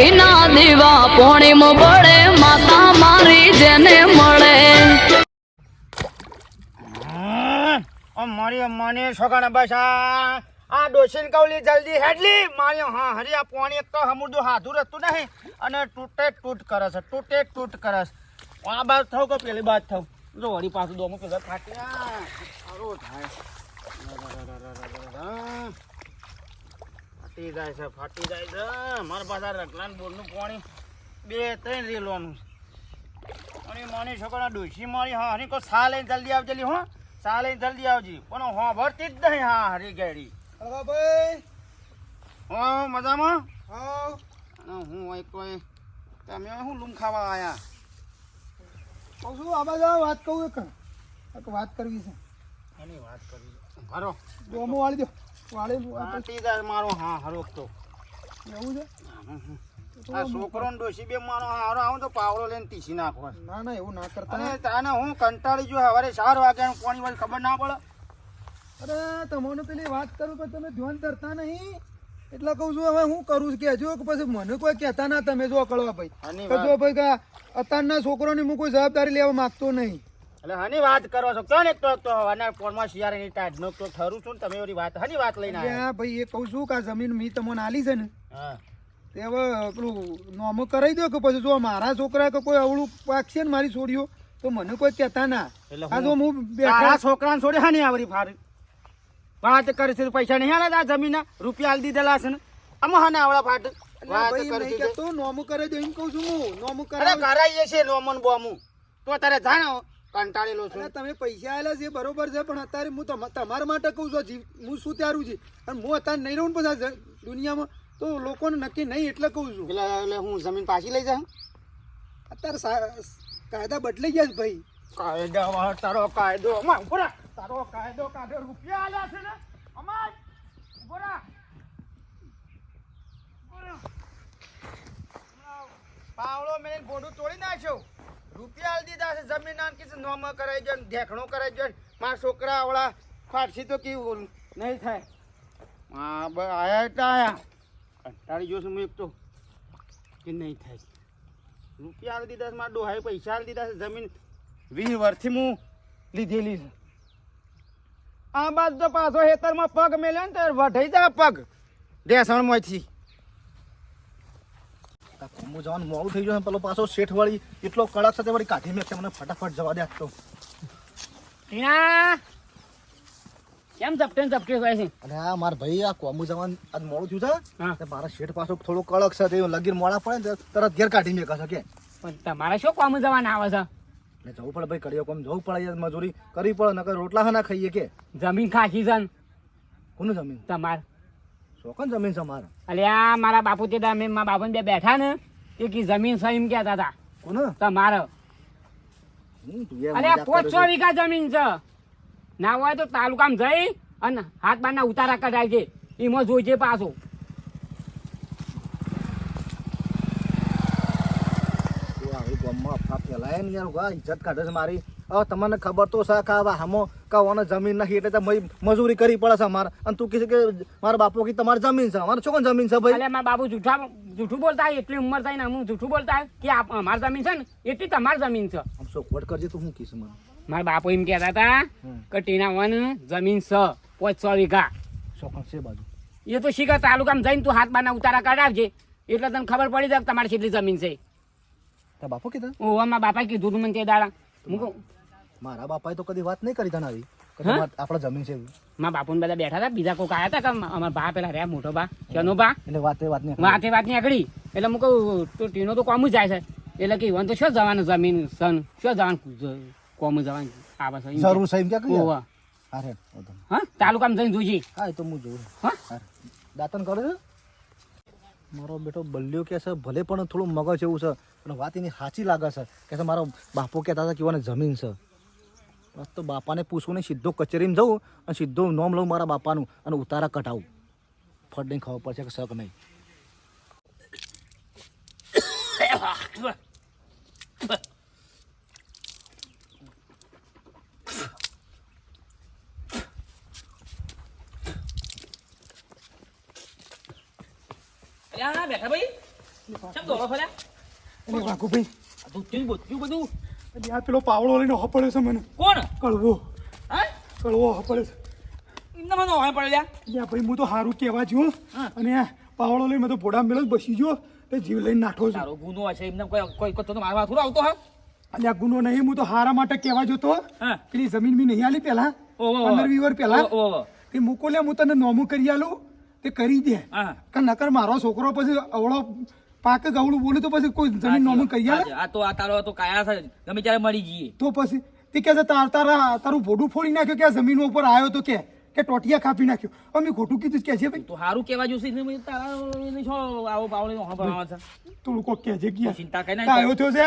ઘીના દીવા પોણીમ પડે, માતા મારી જેને મળે. મારી મને છોકરા બસ આ ડોસીન કવલી જલ્દી હેડલી. મારી હા, હરી આ પાણી તો હમુરદું હાથું રહેતું નહીં, અને તૂટે તૂટ કરે છે, તૂટે તૂટ કરે આ બાદ થવું કે પેલી બાદ થવું? જો વળી પાછું દોમું પેલા ફાટી સારું થાય. ફાટી જાય છે ફાટી જાય છે. મારા પાસે રગલાન બોરનું પાણી બે ત્રણ રેલવાનું છે. અને માની છોકરા ડોસી મારી હા હરી કોઈ સા લઈને જલ્દી આવજે લી હો. સા લઈને જલ્દી આવજી. પણ હા ભરતી જ નહીં હા હરી ગેડી. ભાઈ. હો મજામાં? હા. હું એક કોઈ તમે શું લૂમ ખાવા આવ્યા કહું છું આ બાજુ વાત કહું એક. વાત કરવી છે. એની વાત કરી ભરો. ડોમો વાળી દો વાળી મારો હા હરોક તો. એવું છે? આ છોકરો ડોસી બે મારો હારો આવું તો પાવડો લઈને ટીસી નાખો ના ના એવું ના કરતા. તાને હું કંટાળી જો હવારે ચાર વાગ્યા કોની વાર ખબર ના પડે. અરે તમને પેલી વાત કરું પણ તમે ધ્યાન કરતા નહીં. એટલે કહું છું હવે હું કરું છું? કહેજો કે પછી મને કોઈ કહેતા ના તમે જો કળવા ભાઈ. કે જો ભાઈ કે અત્યારના છોકરોની હું કોઈ જવાબદારી લેવા માંગતો નહીં. એટલે હની વાત કરો છો? કોણ ને તો તો હવાના શિયાર એની ટાઈટ? નો તો ઠરું છું ને તમે એવી વાત હની વાત લઈને આવ્યા ભાઈ એ કહું છું કે આ જમીન મી તમને આલી છે ને હા. તે હવે પેલું નોમો કરાવી દો કે પછી જો મારા છોકરા કે કોઈ અવળું પાકશે ને મારી છોડીઓ તો મને કોઈ કહેતા ના. આ જો હું- બેઠા છોકરાને છોડે હા નહીં આવરી ફાર. વાત કરે છે પૈસા નહીં આલે આ જમીન રૂપિયા આલી દીધેલા છે ને. આમાં હા ને આવડા ફાટ. વાત કરે છે. નોમું કરાવી દો એમ કહું છું હું. નોમું કરાવી કરાઈએ છે નોમન બોમું. તો તારે જાણો કંટાળેલો છું. તમે પૈસા આવેલા છે બરોબર છે પણ અત્યારે હું તમ- તમારા માટે કહું છું જીવ હું શું ત્યારું છે? અને હું અત્યારે નહીં રહું પછી દુનિયામાં તો લોકોને નક્કી નહીં એટલે કહું છું. એટલે એટલે હું જમીન પાછી લઈ જાઉં? અત્યારે કાયદા બદલાઈ ગયા છે ભાઈ. કાયદા તારો કાયદો અમાર તારો કાયદો કાઢે રૂપિયા આલ્યા છે ને? અમાર ઉભરા. પાવડો મેં ગોડું તોડી નાખ્યો. રૂપિયા દીધા છે જમીન આમ કીધું નોમ કરાઈ જાય ઢેકણો કરાઈ જાય મારા છોકરા આવડા ફાટસી તો કેવું નહીં થાય. હા આયા એટલે આયા. કંટાળી જોશું હું એક તો. કે નહીં થાય. રૂપિયા આલી દીધા છે, મારા ડોહાઈ પૈસા આલી દીધા છે, જમીન વીસ વર્ષથી હું લીધેલી છે. આ બાજુ તો પાછો હેતરમાં પગ મેલ્યો ને તો વઢાઈ જાય પગ. દેસણમાંથી. હું જવાનું મોડું થઈ ગયું પેલો પાછો શેઠ વાળી એટલો કડક સાથે વળી કાઢી મેં મને ફટાફટ જવા દે તો. કેમ ઝપટે ઝપટે હોય છે? અને આ માર ભાઈ આ કોમું જવાનું આજ મોડું થયું છે? તે મારા શેઠ પાછો થોડો કડક છે તે લગીર મોડા પડે ને તરત ઘેર કાઢી મેં કશે કે. પણ તમારે શું કામ જવાના આવે છે? એટલે જવું પડે ભાઈ કરીએ કોમ જવું પડે યાર મજૂરી કરવી પડે નકર રોટલા હા ના ખાઈએ કે. જમીન ખાખી છે કોનું જમીન? તમાર. શોખન જમીન છે મારે. અલ્યા મારા બાપુ તે મેં મારા બાપુને બે બેઠા ને. કી જમીન સહીમ કહેતા હતા કોનું? તમારે અરે તું છે. વીઘા જમીન છે. ના હોય તો તાલુકામાં જઈ અને હાથ બારના ઉતારા કઢાય છે એમાં જોઈજે પાછો. તું ગામમાં ફેલાય ને યાર ઇજ્જત કાઢે છે મારી. હવે તમને ખબર તો છે કે આવા હમો કાવાનો જમીન નથી એટલે તો મજૂરી કરવી પડે છે અમારે. અને તું કીધું કે મારા બાપુ કે તમારી જમીન છે. અમારે શું જમીન છે ભાઈ? મારા બાપુ જૂઠા જૂઠું બોલતા હોય એટલી ઉંમર થાય ને હું જૂઠું બોલતા કે આ અમારી જમીન છે ને એટલી તમારી જમીન છે. આમ ચોખવટ કરજે તો હું કહીશ મને? મારા બાપુ એમ કહેતા હતા. કે ટીના વન જમીન છે છ વીઘા. ચોખણ છે બાજુ. એ તો શીખર તાલુકામાં જઈને તું હાથ બાના ઉતારા કઢાવજે. એટલે તને ખબર પડી જાય તમારી કેટલી જમીન છે. બાપુ કીધું? ઓ મારા બાપા કીધું તું મને તે દાડા. હું કહું મારા બાપાએ તો કદી વાત નહીં કરી તને આવી કે આપણે જમીન છે. મારા બાપુ બધા બેઠા હતા બીજા કોઈ આયા હતા કે અમારા બા પેલા રહ્યા મોટો બા કેનો બા એટલે વાત વાત નહીં વાતે વાત નહીં આગળી એટલે હું કહું તો ટીનો તો કોમ જ જાય છે. એટલે કે ઈવન તો શું જવાનું જમીન સન શું જવાનું? કોમ જવાનું. આવે છે કે. જરૂર છે. એમ ક્યાં કહી અરે હા. હા? તાલુકામાં જઈને જોઈજે હા એ તો હું જોઉં. હા? દાતન કરે છે? મારો બેટો બલ્યો કે છે ભલે પણ થોડું મગજ એવું છે પણ વાત એની સાચી લાગે છે. કે મારો બાપો કહેતા હતા કે જમીન છે. બસ તો બાપાને પૂછવું નહીં સીધો કચેરીમાં જવું અને સીધો નોમ લઉં મારા બાપાનું અને ઉતારા કટાવું ફટ નહીં ખબર પડશે કે શક નહીં. બેઠા ભાઈ? કેમ દોડો ફર્યા બધું. અને પેલો પાવડો લઈને હપડે છે મને. કોણ? કળવો હા? કળવો હપડે છે. એમને મને ઓહાય પડ્યા યા ભાઈ હું તો હારું કહેવા જો અને પાવડો લઈને મેં તો ભોડા મેળો બસી ગયો તે જીવ લઈને નાઠો છે. તારો ગુનો છે એમને કોઈ કોઈ તો મારવા થોડો આવતો હા આ ગુનો નહીં હું તો હારા માટે કહેવા જોતો હા. પેલી જમીન બી નહીં આલી પેલા. પંદર ઓહો, ઓહો. તે મૂકો લે હું તને નોમું કરી આલું. તે કરી દે. કે નકર મારો છોકરો પછી અવળો પાક ગવડું બોલે તો પછી કોઈ જમીન નોમન કહી આ તો આ તારો તો કાયા છે. ગમે ત્યારે મરી જઈએ. તો પછી તે કે છે તાર તારા તારું ભોડું ફોડી નાખ્યો કે જમીન ઉપર આવ્યો તો કે કે ટોટિયા કાપી નાખ્યો. અમે ખોટું કીધું કે છે ભાઈ. તો સારું કેવા જોશે એટલે તારા છો આવો પાવડે નો હંભાવા છે. તું લોકો કે કહેજે કે ચિંતા કઈ ના આવ્યો થયો છે?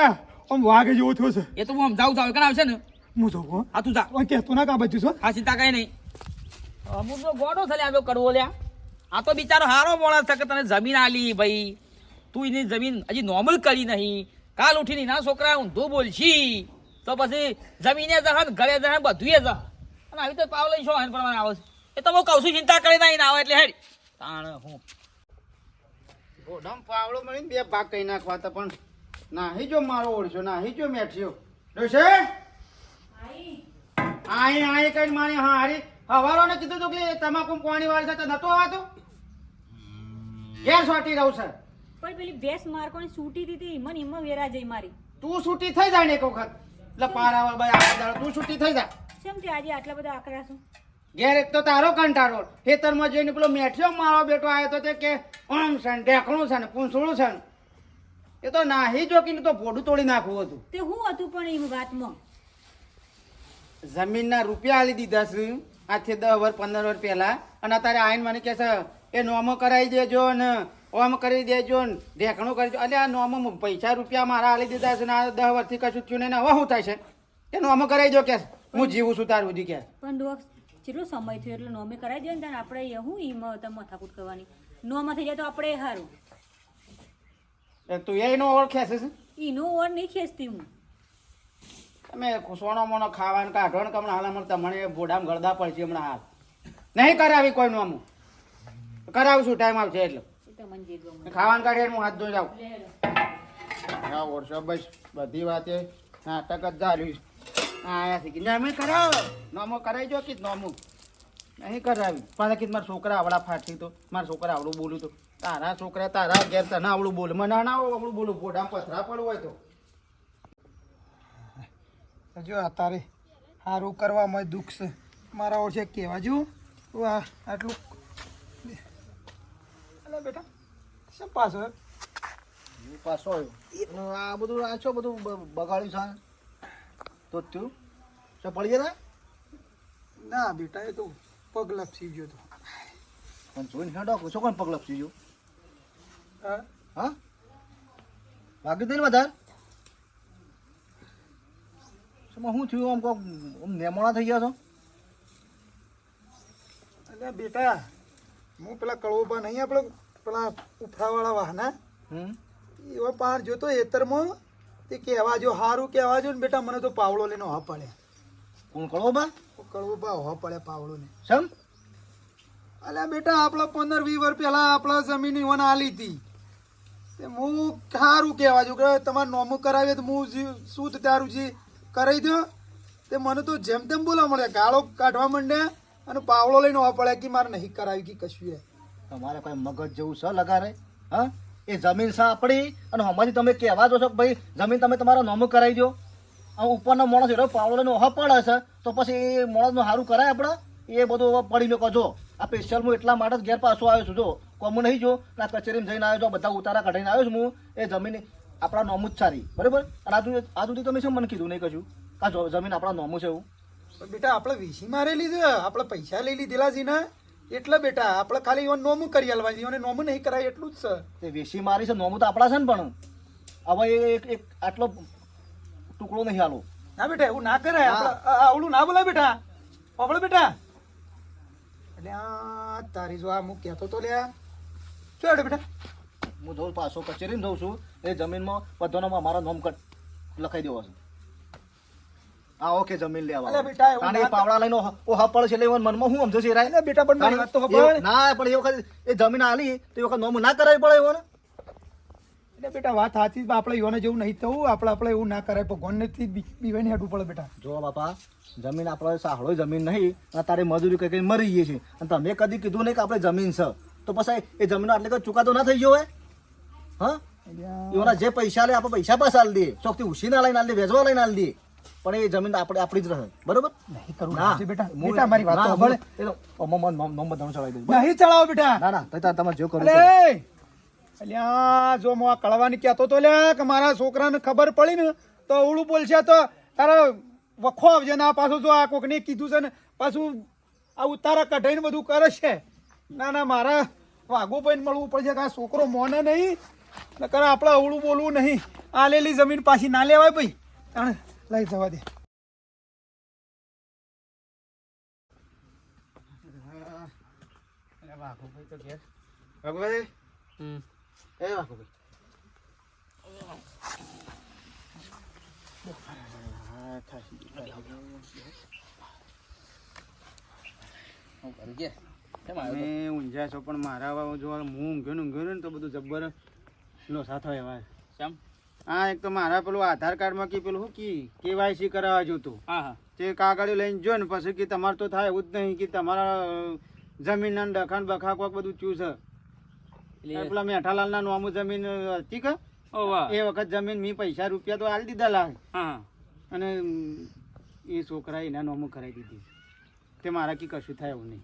આમ વાઘ જેવો થયો છે. એ તો હું સમજાવું જાવ કણ આવશે ને? હું જોઉં આ તું જા. ઓય કહેતો ના કા બચ્યું છો. આ ચિંતા કઈ નહીં. અમુક તો ગોડો થલે આવ્યો કરવો લ્યા. આ તો બિચારો હારો માણસ છે કે તને જમીન આલી ભાઈ. તું એની જમીન હજી નોર્મલ કરી નહીં. કાલ ઉઠીને ના છોકરા ઊંધું બોલશી. તો પછી જમીને જહન ઘરે જ બધું જહ અને આવી તો પાવ લઈ છો હેન પ્રમાણે આવે છે. એ તો હું કહું છું ચિંતા કરી નહીં આવે એટલે હેડ. તાણ હું. ઘોડામાં પાવડો મળીને બે ભાગ કહી નાખવા હતા, પણ નાહી જો મારો ઓળશો, નાહી જો મેઠ્યો. ડોશે આય આય કઈ મારી હા હારી. હવારો ને કીધું તું કે તમાકુ પાણી વાળી સાથે નતો આવાતો? ગેર સોટી રહું સર પણ પેલી ભેંસ મારકોની સૂટી દીધી હિમન હિમ વેરા જઈ મારી. તું છૂટી થઈ જાય ને એક વખત. એટલે પારાવા ભાઈ આખા દાડો તું છૂટી થઈ જા. કેમ તે આજે આટલા બધા આકરા છું? ઘેર એક તો તારો કંટાળો. ખેતરમાં જઈને પેલો મેઠ્યો મારો બેટો આવ્યો તો તે કે આમ છે ને ઢેકણું છે ને પૂંછડું છે ને. એ તો નાહી જોકીને તો ભોડું તોડી નાખવું હતું. તે હું હતું પણ એ વાતમાં? જમીનના રૂપિયા આલી દીધા છે. આજથી દસ વર્ષ પંદર વર્ષ પહેલા. અને અત્યારે આઈન મને કહે છે એ નોમો કરાવી દેજો ને. ઓમ કરી દેજો ને ઢેકણું કરી દેજો. એટલે આ નોમ પૈસા રૂપિયા મારા આલી દીધા છે ને આ દસ વર્ષથી કશું થયું નહીં ને હવે શું થાય છે? એ નોમ કરાવી દો કે હું જીવું છું તાર સુધી કે. પણ ડોક કેટલો સમય થયો એટલે નોમે કરાવી દે ને ત્યારે આપણે હું એમાં તમે મથાકૂટ કરવાની? નોમાં થઈ જાય તો આપણે સારું તું એનો ઓળખે છે? એનો ઓર નહીં ખેંચતી હું. તમે સોનો મોનો ખાવાનું કાઢો ને હમણાં હાલ અમારે તમને ભોડામાં ગળદા પડશે હમણાં હાલ. નહીં કરાવી કોઈ નોમું. કરાવશું ટાઈમ આવશે એટલે. જે ગમે. ખાવાનું કાઢે હું હાથ ધોઈ જાઉં. હા વર્ષો બસ. બધી વાતે નાટક જ ચાલ્યું આયા છે કે નામે કરાવો. નોમો કરાવી જો કે નોમું? નહીં કરાવી. પાછા કીધું મારા છોકરા આવડા ફાટી તો. મારા છોકરા આવડું બોલું તો. તારા છોકરા તારા ઘેર તને આવડું બોલ. મને ના આવડું બોલું. ફોડા પથરા પડવું હોય તો. જો આ તારે સારું કરવામાં દુઃખ છે. મારા ઓછે કહેવા જો આટલું બેટા. શું પાછો હું પાછો આવ્યો. આ બધું આ છો બધું બગાડ્યું છે તો તો પડી ગયા ના બેટા એ તો પગ લપસી ગયો તો. પણ જોઈને હેડો છો કોણ પગ લપસી ગયું? હા? હા? વાગ્યું હતું ને વધારે? શું શું થયું? આમ કોક નેમોણા થઈ ગયા છો? અરે બેટા હું પેલા કળવો નહીં આપણે પેલા ઉફરાવાળા વાહના હમ. એવા પાર જોતો એતરમાં તે કહેવા જો સારું કહેવા જો ને બેટા મને તો પાવડો લઈને હા પડે. કોણ કળવો બા? કળવોબા હા પડે પાવડો ને સમ અલ્યા બેટા આપણા પંદર વીસ વર્ષ પહેલા આપણા જમીન ઇવન આલી હતી. તે હું સારું કહેવા છું કે તમારે નોમું કરાવીએ તો હું શું તારું જે કરાવી દો. તે મને તો જેમ તેમ બોલા મળે ગાળો કાઢવા માંડ્યા અને પાવડો લઈને હોવા પડે કે મારે નહીં કરાવી કે કશું એ. તમારે કોઈ મગજ જેવું છે લગારે હા? એ જમીન છે આપણી અને હમણાં તમે કહેવા જો છો કે ભાઈ, જમીન તમે તમારો નોમું કરાવી દો. આ ઉપરનો માણસ એટલો પાવડો લઈને ઓહા પડે છે. તો પછી એ માણસનું સારું કરાય આપણે? એ બધું પડી લોકો જો, આ સ્પેશિયલ હું એટલા માટે જ ઘેર પાછો આવ્યો છું જો. કોમ નહીં જો આ કચેરીમાં જઈને આવ્યો છું બધા ઉતારા કાઢીને આવ્યો છું હું. એ જમીન આપણા નોમું જ સારી. બરાબર? અને આ સુધી તમે શું મને કીધું? નહીં કશું આ જમીન આપણા નોમું છે એવું. બેટા, આપણે વીસી મારેલી છે. આપણે પૈસા લઈ લીધેલા છે ને. એટલે બેટા આપણે ખાલી એવા નોમું કરી આલવા છે. નોમું નહીં કરાય એટલું જ છે. તે વેસી મારી છે નોમું તો આપણા છે ને પણ. હવે એક એક આટલો ટુકડો નહીં હાલો. ના બેટા એવું ના કરાય. આવડું ના બોલાય બેટા. આપણે બેટા. એટલે આ તારી જો આ હું કહેતો તો લ્યા. શું હેડે બેટા? હું જઉં પાછો કચેરીમાં જઉં છું. એ જમીનમાં બધાનો મારા નોમ કટ લખાઈ દેવો છે. આ ઓકે જમીન લેવા બેટા, તાણે. પાવડા લઈને ઓ છે એટલે મનમાં હું સમજો છે રાય? બેટા, પણ મારી વાત તો એ- ના. પણ એ વખત એ જમીન આલી તો એ વખત નોમ ના કરાવી પડે એવો એટલે બેટા વાત સાચી આપણે યોને જેવું નહીં થવું. આપણે આપણે એવું ના કરાય. ભગવાનથી બીવાઈને હેઠવું પડે બેટા. જો બાપા જમીન આપણે સાહળો જમીન નહીં અને તારે મજૂરી કઈ કઈ મરી ગઈ છે. અને તમે કદી કીધું નહીં કે આપણે જમીન છે. તો પછી એ જમીન આટલે કોઈ ચુકાદો ના થઈ ગયો હોય? હા? એના જે પૈસા લે આપણે પૈસા પાછા આલી દે ચોકથી ઉછી ના લઈને આલ દે વેચવા લઈને આલ દઈએ. પણ એ જમીન આપણે આપણી જ રહે. બરોબર? નહીં કરું. ના. બેટા. બેટા મારી વાત સાંભળ. એ તો અમ્મા નોમ નોમ ચડાવી દઉં. નહીં ચડાવો બેટા. ના ના તો તમે જો કરો અલ્યા જો હું આ કળવાની કહેતો તો લ્યા કે મારા છોકરાને ખબર પડી ને તો અવળું બોલશે તો તારા વખો આવજે ને પાછું જો આ કોકને કીધું છે ને પાછું આ ઉતારા કઢાઈને બધું કરે છે. ના ના મારા વાઘો ભાઈને મળવું પડશે કે આ છોકરો મોને નહીં. નકર આપણે અવળું બોલવું નહીં. આ લેલી જમીન પાછી ના લેવાય ભાઈ. તાણે લઈ જવા દે અરે વાઘુભાઈ તો ઘેર વાઘુભાઈ એ વાઘુભાઈ હા, થાકી ગયું. હું કરી કે કેમ આવ્યો તમે ઊંઝા છો પણ મારા આવા જો હું ઊંઘ્યો ને ઊંઘ્યો ને તો બધું જબ્બર લોસા થયો એવા તો? કેમ હા એક તો મારા પેલું આધાર કાર્ડમાં કે પેલું કી? કેવાયસી કરાવવા જોતું હા તે કાગળ લઈને જો ને પછી કે તમારે તો થાય એવું જ નહીં કે તમારા જમીન ના ડખાણ બખા કોક બધું ચૂસ એટલે પેલા મેઠાલાલ ના નોમું જમીન હતી કે? એ વખત જમીન મી પૈસા રૂપિયા તો આલી દીધા હા અને એ છોકરા એના નોમું કરાવી દીધી તે મારા કી કશું થાય એવું નહીં.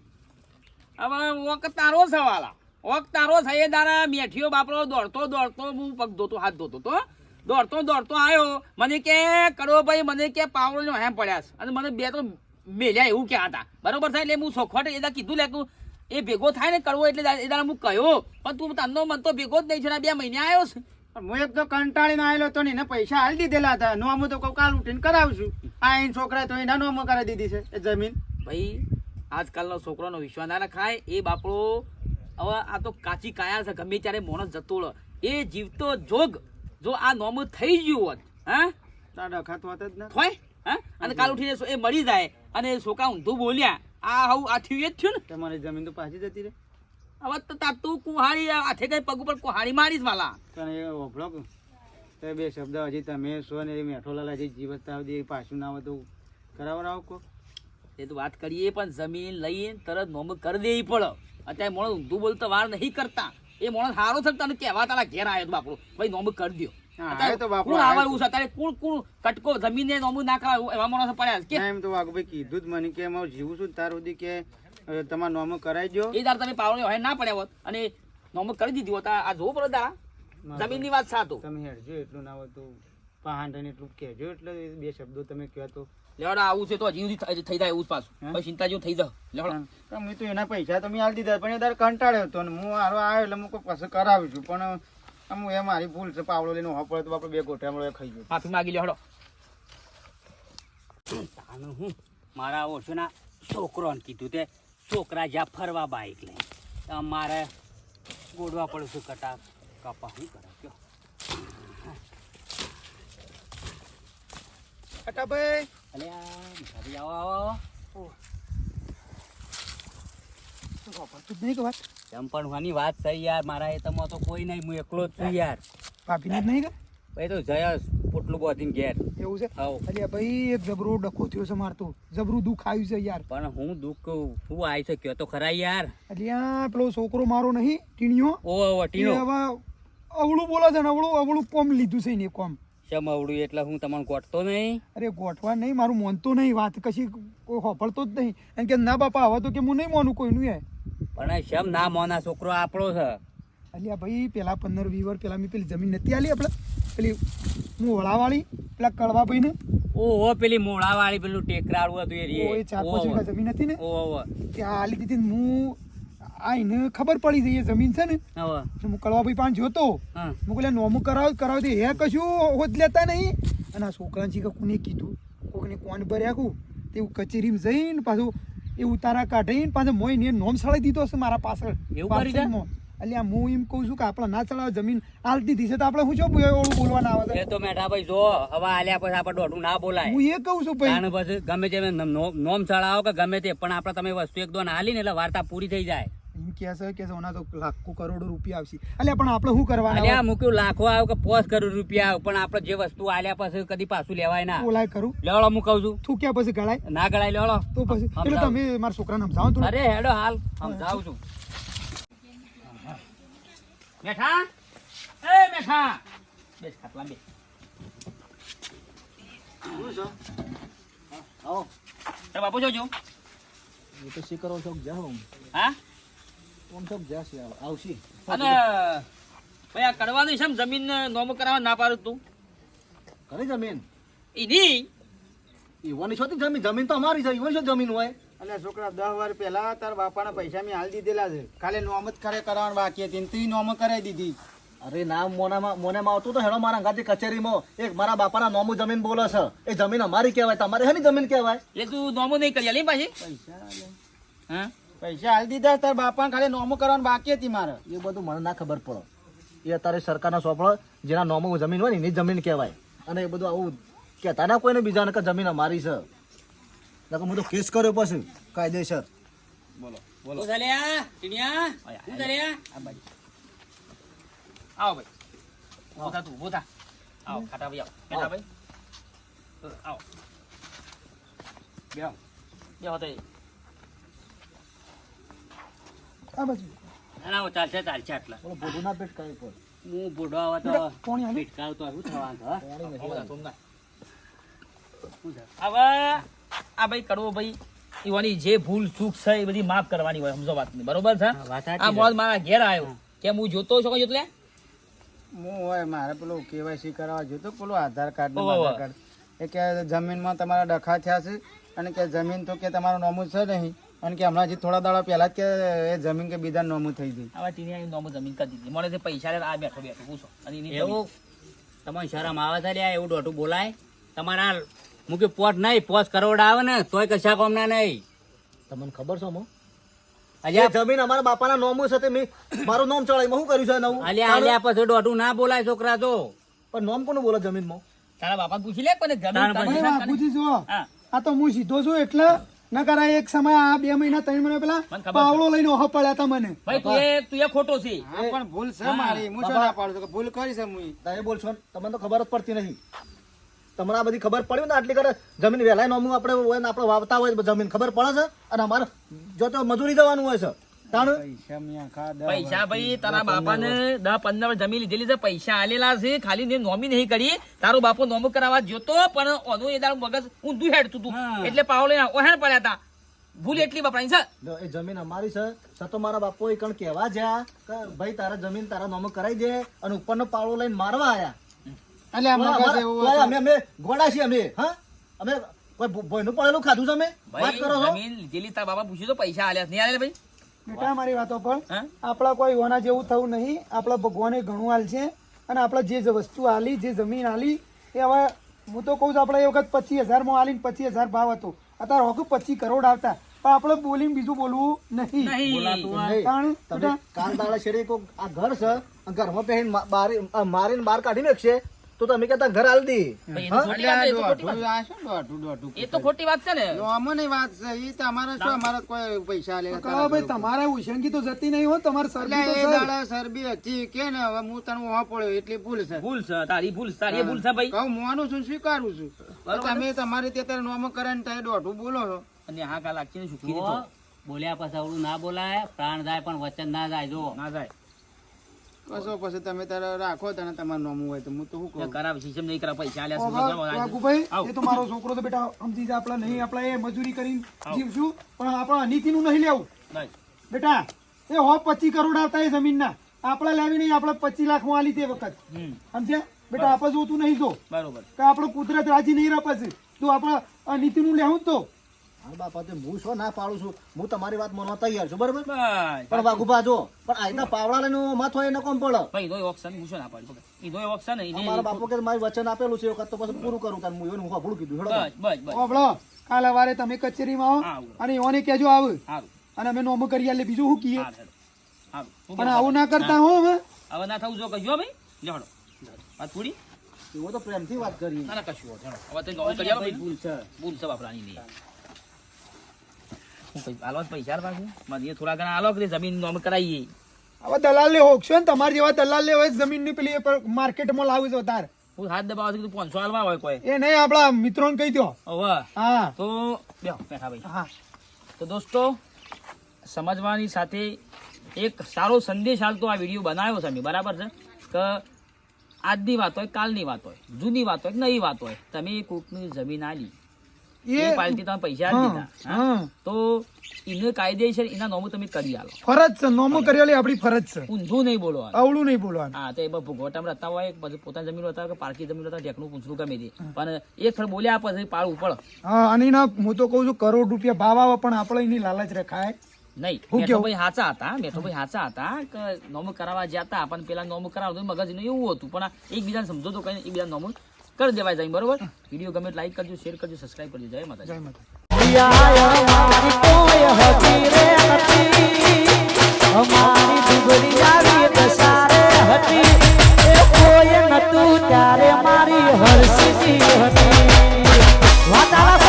હવે વખત તારો સવાલા. વખત તારો છે એ દારા મેઠીઓ બાપરો દોડતો દોડતો હું પગ ધોતો હાથ ધોતો તો દોડતો દોડતો આવ્યો. મને કે કરો ભાઈ મને કે પાવડો હેમ પડ્યા છે. અને મને બે તો મેલ્યા એવું ક્યાં હતા. બરોબર થાય એટલે હું સોખવટ એ કીધું લે તું એ ભેગો થાય ને કરવો એટલે એ દાડા હું કહ્યો પણ તું તનો મન તો ભેગો જ નહીં છે ને આ બે મહિને આવ્યો છે. હું એક તો કંટાળીને આવેલો તો ને એને પૈસા હાલ દીધેલા હતા. નોમું તો કઉ કાલ ઉઠીને કરાવશું આ એને છોકરા તો એના નોમો કરાવી દીધી છે એ જમીન. ભાઈ આજકાલનો છોકરાનો વિશ્વાસ ના રખાય. એ બાપડો હવે આ તો કાચી કાયા છે ગમે ત્યારે મોણસ જતો એ જીવતો જોગ જો આ નોમ થઈ ગયું હોત હા? ડખાત જ ને થોય. હા? અને કાલ ઉઠીને સો- એ મરી જાય અને છોકરા ઊંધું બોલ્યા. આ હવું આ થયું એ જ થયું ને? તમારી જમીન તો પાછી જતી રહે. હવે તો તાર તું કુહાડી હાથે કઈ પગ ઉપર કુહાડી મારીશ માલા તને એ ઓભળો તે બે શબ્દ હજી તમે છો ને એ મેઠોલાલ હજી જીવતા સુધી પાછું ના આવે તો રાવ કો એ તો વાત કરીએ પણ જમીન લઈને તરત નોમ કરી દેવી પડે. અત્યારે માણસ ઊંધું બોલતો વાર નહીં કરતા. એ માણસ સારો છે તને કહેવા તારા ઘેર આવ્યો તો બાપડો. ભાઈ નોમ કરી દ્યો હા, અત્યારે આવ્યો તો બાપડો, કોણ આવ્યો છે? અત્યારે કોણ કોણ કટકો જમીને નોમ ના કરાવે એવા માણસો પડ્યા કે? એમ તો વાઘભાઈ કીધું જ મને કે એમાં જીવું છું તાર સુધી કે તમારે નોમો કરાવી દો એ દાર તમે પાવડે હોય ના પડ્યા હોત અને નોમ કરી દીધી હોત આ જોવું પડે તારા જમીનની વાત સાચું. તમે હેડજો એટલું ના હોય તો એટલું કહેજો એટલે બે શબ્દો તમે કહો તો લેવડા આવું છે તો હજી સુધી થઈ જાય એવું જ પાછું. હે? પછી ચિંતા જેવું થઈ જાય. લેવડા. પણ મેં તો એના પૈસા તો મેં આલી દીધા પણ એ તારે કંટાળ્યો હતો ને. હું હારો આવ્યો એટલે હું પાસે કરાવું છું. પણ આમ એ મારી ભૂલ છે. પાવડો લઈને હોવા પડે તો આપણે બે ગોઠા મળે ખાઈ ગયો. માફી માગી લેવડો. હડો હું મારા ઓછોના છોકરોને કીધું તે છોકરા જ્યાં ફરવા બાઈક લઈ તો મારે ગોડવા પડશે શું કટા કપા હું કરે. કયો? કાકાભાઈ અલ્યા મીઠાભાઈ આવો આવો આવો નહીં વાત ચંપણવાની વાત છે યાર મારા એ તો કોઈ નહીં હું એકલો જ છું યાર ભાભીને જ નહીં કે ભાઈ તો જયસ પોટલું બોધીને ઘેર એવું છે અલ્યા ભાઈ એક જબરો ડખો થયો છે મારતો જબરું દુઃખ આવ્યું છે યાર પણ હું દુઃખ આવી શક્યો તો ખરા યાર અલ્યા પેલો છોકરો મારો નહીં ટીણીઓ ઓ ઓ એ હવે અવળું બોલે છે ને અવળું અવળું કોમ લીધું છે ને કોમ શમ અવડું એટલે હું તમને ગોઠતો નહીં. અરે ગોઠવા નહીં મારું મોનતું નહીં વાત કશી કોઈ હોફળતો જ નહીં. એમ કે ના બાપા હવે તો કે હું નહીં મોનું કોઈનું એ પણ શમ ના મોના છોકરો આપણો છે. અલ્યા ભાઈ પેલા પંદર વીસ વર્ષ પેલા મેં પેલી જમીન નથી આલી આપણે. પેલી મોળાવાળી પેલા કડવા ભાઈને ઓહો પેલી મોળાવાળી પેલું ટેકરાળું હતું એ. ચાર પાંચ વીઘા જમીન હતી ને. ઓહો. ત્યાં આલી દીધી હું આ એને ખબર પડી ગઈ એ જમીન છે ને. એટલે હું કડવાભાઈ પાસે જોતો. હા. હું કહું નોમું કરાવ કરાવ દે હે કશું હોત લેતા નહીં. અને આ છોકરાને શીખે કોને કીધું? કોકને કોણ ભર્યા કું તેવું કચેરીમાં જઈને પાછું એ ઉતારા કાઢીને પાછો મોઈને નોમ સળાઈ દીધો હશે મારા પાછળ. એવું. અલ્યા હું એમ કહું છું કે આપણે ના ચલાવે જમીન આલતી દીધી તો આપણે શું છો ઓળું બોલવાના આવે એ છે તો મેઠા ભાઈ જો હવે આલ્યા પછી આપણે દોઢું ના બોલાય. હું એ કહું છું ભાઈ. પછી ગમે તે નોમ- ચડાવો કે ગમે તે પણ આપણે તમે વસ્તુ એક દોન હાલી ને એટલે વાર્તા પૂરી થઈ જાય. એમ કહે કે સોના તો લાખો કરોડો રૂપિયા આવશે. એટલે પણ આપણે શું કરવાના અલ્યા મૂક્યું લાખો આવ્યો કે પોસ કરોડ રૂપિયા આવ્યો પણ આપણે જે વસ્તુ આલ્યા પછી કદી પાછું લેવાય ના. ઓલાય કરું લેવડો હું કહું છું. તું ક્યાં પછી ગળાય? ના ગળાય લેવડો. તો પછી. એટલે તમે મારા છોકરાને સમજાવો થોડું અરે હેડો હાલ. સમજાવું છું. મેઠા? એ મેઠા. બેસ ખાટલા બે. આવો. બાપુ જોજો એ તો શીકરો શોખ જાઉં. હા? ઓમ ચોક જાશે આવશે. અને ભાઈ આ કરવાની છે ને જમીન નોમ કરાવવા ના પાડું તું. ઘણી જમીન? એની ઈવાની છો જમીન. જમીન તો અમારી છે ઈવાની શું જમીન હોય. એટલે છોકરા દસ વાર પહેલા તાર બાપાના પૈસા મેં હાલ દીધેલા છે. ખાલી નોમ જ કરે કરવાનું બાકી હતી તું નોમ કરાવી દીધી. અરે ના મોનામાં મોનામાં આવતું તો હેડો મારા ગાંધી કચેરીમાં. એક મારા બાપાના નોમું જમીન બોલે છે. એ જમીન અમારી કહેવાય તમારી હેની જમીન કહેવાય? એ તું નોમું નહીં કરી આલી પાછી. પૈસા હા? પૈસા હાલ દીધા તાર બાપાને ખાલી નોમો કરવાનું બાકી હતી મારે. એ બધું મને ના ખબર પડો. એ અત્યારે સરકારના સોંપડો જેના નોમો જમીન હોય ને એની જમીન કહેવાય. અને એ બધું આવું કહેતા ના કોઈને બીજાને કે જમીન અમારી છે. નકર હું તો કેસ કર્યો પછી કાયદેસર. બોલો ટીણિયા આ બાજુ. આવો ભાઈ. થા તું થા. આવો ખાટા ભાઈ આવો. બેઠા ભાઈ. આવો. બેહો બેહો તો આ બાજુ. ના ના ચાલશે ચાલશે આટલા. બોલો બધું ના પેટ કાંઈ પર હું બુઢો આવે તો કોણી આવી? ભીટકાવ તો શું થવાનું હા. પાણી નથી. હવે આ ભાઈ કરવો ભાઈ જે ભૂલ ચૂક છે એ બધી માફ કરવાની હોય સમજો વાત બરોબર છે? આ મોત મારા ઘેર આવ્યો. કેમ હું જોતો છો કઈ લે હું હોય મારે પેલું કેવાયસી કરાવવા જોતો પેલું આધાર કાર્ડ. આધાર કાર્ડ. એ કે જમીનમાં તમારા ડખા થયા છે અને કે જમીન તો કે તમારું નોમું છે નહીં. અને કે હમણાં હજી થોડા દાડા પહેલા જ કે એ જમીન કે બીજા નોમું થઈ ગઈ. આવા ટીની નોમું જમીન કરી દીધી. મને તે પૈસા લે આ બેઠો બેઠો પૂછો. અને એની એવું? તમારે શરમ આવે છે લ્યા એવું દોઢું બોલાય. તમારા મૂકે પોટ નહીં પોચ કરોડ આવે ને તોય કશા કોમના નહીં. તમને ખબર છો મો અલ્યા જમીન અમારા બાપાના નોમું છે તે મેં મારું નોમ ચડાવી હું કર્યું છે નવું? અલ્યા અલ્યા પછી દોઢું ના બોલાય છોકરા તો. પણ નોમ કોનું બોલે જમીનમાં? તારા બાપા પૂછી લે કોને જમીન પૂછી હા. આ તો હું સીધો છું એટલે ન કરાય એક સમય આ બે મહિના ત્રણ મહિના પેલા પાવડો લઈને ઓહો પડ્યા હતા મને. ભાઈ તું એ તું એ ખોટો છે. પણ ભૂલ છે મારી. હું શું ના પાડું કે ભૂલ કરી છે હું તમે બોલશો તમને તો ખબર જ પડતી નથી તમને આ બધી ખબર પડી ને આટલી કરે જમીન વહેલાય નોમું આપણે હોય ને આપણે વાવતા હોય તો જમીન ખબર પડે છે? અને અમારે જો તો મજૂરી જવાનું હોય છે. પૈસા મેં આખા દસ પૈસા ભાઈ તારા બાપાને દસ પંદર જમીન લીધેલી છે પૈસા આલેલા છે ખાલી નોમી નહીં કરી. તારો બાપો નોમ કરાવવા જોતો પણ ઓનું એ તારું મગજ ઊંધું હેડતું તું. એટલે લઈને ઓહેણ પડ્યા હતા ભૂલ એટલી વપરાય છે. એ જમીન અમારી છે. છતો મારા બાપો એ કણ કહેવા જ્યાં કે ભાઈ તારા જમીન તારા નામે કરાવી દે અને ઉપરનો પાવડો લઈને મારવા આયા. અમે અમે ગોડા છીએ અમે હા? અમે કોઈ ભોયનું પડેલું ખાધું છે અમે? વાત કરો છો? જમીન લીધેલી તારા બાપા પૂછ્યું તો પૈસા આલ્યા. નહીં આલે ભાઈ? બેટા મારી વાતો પણ આપણા કોઈ હોના જેવું થવું નહીં. આપણા ભગવાને ઘણું હાલ છે અને આપણે જે વસ્તુ આલી જે જમીન આલી એ હવે હું તો કહું છું આપણે એ વખત પચીસ હજારમાં આલીને પચીસ હજાર ભાવ હતો. અત્યારે હોક પચીસ કરોડ આવતા. પણ આપણે બોલીને બીજું બોલવું નહીં. કારણ કાન દાડા શેરી આ ઘર છે ઘરમાં પહેરીને મા- બારી- મારીને બહાર કાઢી નાખશે. તો તમે કેતા ઘર આલ દી. એ તો ખોટી વાત છે, શું ને. અમને વાત છે એ તો અમારે શું અમારે કોઈ પૈસા લે કહો ભાઈ તમારે ઉશંગી તો જતી નહીં હો તમારે સરબી તો સર. દાડા સરબી હતી કે ને હવે હું તને વહા પડ્યો એટલી ભૂલ છે. ભૂલ છે તારી ભૂલ તારી ભૂલ છે ભાઈ. કહું મોનું છું સ્વીકારું છું. બરોબર. તમે તમારી તે તારે નોમ કરીને તમે દોઢું બોલો છો. અને હા કાલ આખી સુખી જો, બોલ્યા પછી આવડું ના બોલાય પ્રાણ જાય પણ વચન ના જાય જો. ના જાય. કશો પછી તમે તારે રાખો તને તમારું નોમું હોય તો હું તો શું કહું કરાવે સિસ્ટમ નહીં કરાવ પૈસા આલ્યા છે, એ તો મારો છોકરો તો બેટા સમજી જા આપણે નહીં આપણે એ મજૂરી કરીને જીવશું પણ આપણે અનિતિનું નહીં લેવું. બેટા એ હો પચીસ કરોડ આવતા એ જમીનના. આપણે લેવી નહીં આપણે પચીસ લાખમાં આલી તે વખત. સમજ્યા? બેટા આપણે જોતું નહીં જો. બરોબર. કે આપણે કુદરત રાજી નહીં રહે પછી. તો આપણે અનિતિનું લેવું તો. હા બાપા તે હું શું ના પાડું છું? હું તમારી વાત માનવા તૈયાર છું બરાબર? પણ વાઘુભા જો. પણ આજના પાવડા લઈને માથ એને કોમ પડે. ભાઈ ઇદોય ઓપ્શન હું શું ના પાડું? પકડ. ઓપ્શન એને- મારા બાપુ કે મારી વચન આપેલું છે વખત તો પછી પૂરું કરું તાર હું એવું હું ભૂલ કીધું બસ બસ બસ. ઓબળો કાલ સવારે તમે કચેરીમાં આવો અને એઓને કહેજો આવ. અને અમે નોમ કરી આલે બીજું શું કીએ? પણ આવું ના કરતા હો. હવે. હવે ના થવું જો કહેજો ભાઈ. જડો વાત પૂરી? એવો તો પ્રેમથી વાત કરી ના ના કશું હવે તો કરી આલો ભૂલ છે. ભૂલ છે બાપરાની નહીં આલો પૈસા પાછું. મને થોડા ઘણા આલો કે જમીન નોમ કરાવીએ હવે દલાલ ને હોકશો ને તમારા જેવા દલાલ ને હોય જમીનની પેલી માર્કેટમાં લાવું છો તાર હું હાથ દબાવ છું પાંચસો આલવા હોય કોઈ? એ નહીં આપડા મિત્રોને કહી દો હવે હા. તો બેહો બેઠા ભાઈ. હા. તો દોસ્તો સમજવાની સાથે એક સારો સંદેશ હાલતો આ વીડિયો બનાવ્યો છે અમે બરાબર છે? કે આજની વાત હોય કાલની વાત હોય જૂની વાત હોય નવી વાત હોય તમે કોકની જમીન આલી. એ પાર્ટી તમે પૈસા દીધા. તો એને કાયદેસર એના નોમો તમે કરી આલો. ફરજ છે નોમો કરેલી આપણી ફરજ છે. ઊંધું નહીં બોલવાનું. અવળું નહીં બોલવાનું. હા તો એ ભોગવટામાં રહેતા હોય પોતાની જમીન રહેતા હોય કે પારકી જમીન રહેતા ઢેકનું પૂછડું ગમે તે. પણ એક ફળ બોલ્યા પછી પાળ ઉપર હા અને એના હું તો કહું છું કરોડ રૂપિયા ભાવ આવે પણ આપણે એની લાલચ રખાય. નહીં? મેઠોભાઈ હાચા હતા મેઠોભાઈ હાચા હતા કે નોમ કરાવવા જતા હતા પણ પેલા નોમ મગજનું એવું હતું પણ એકબીજાને સમજો તો કઈ એકબીજા નોમ કરી દેવાય જાય બરોબર? વીડિયો ગમે લાઈક કરજો શેર કરજો સબસ્ક્રાઈબ કરજો. જય માતા જય માતા ત્યારે મારી હરસી હતી. વાતાવરણ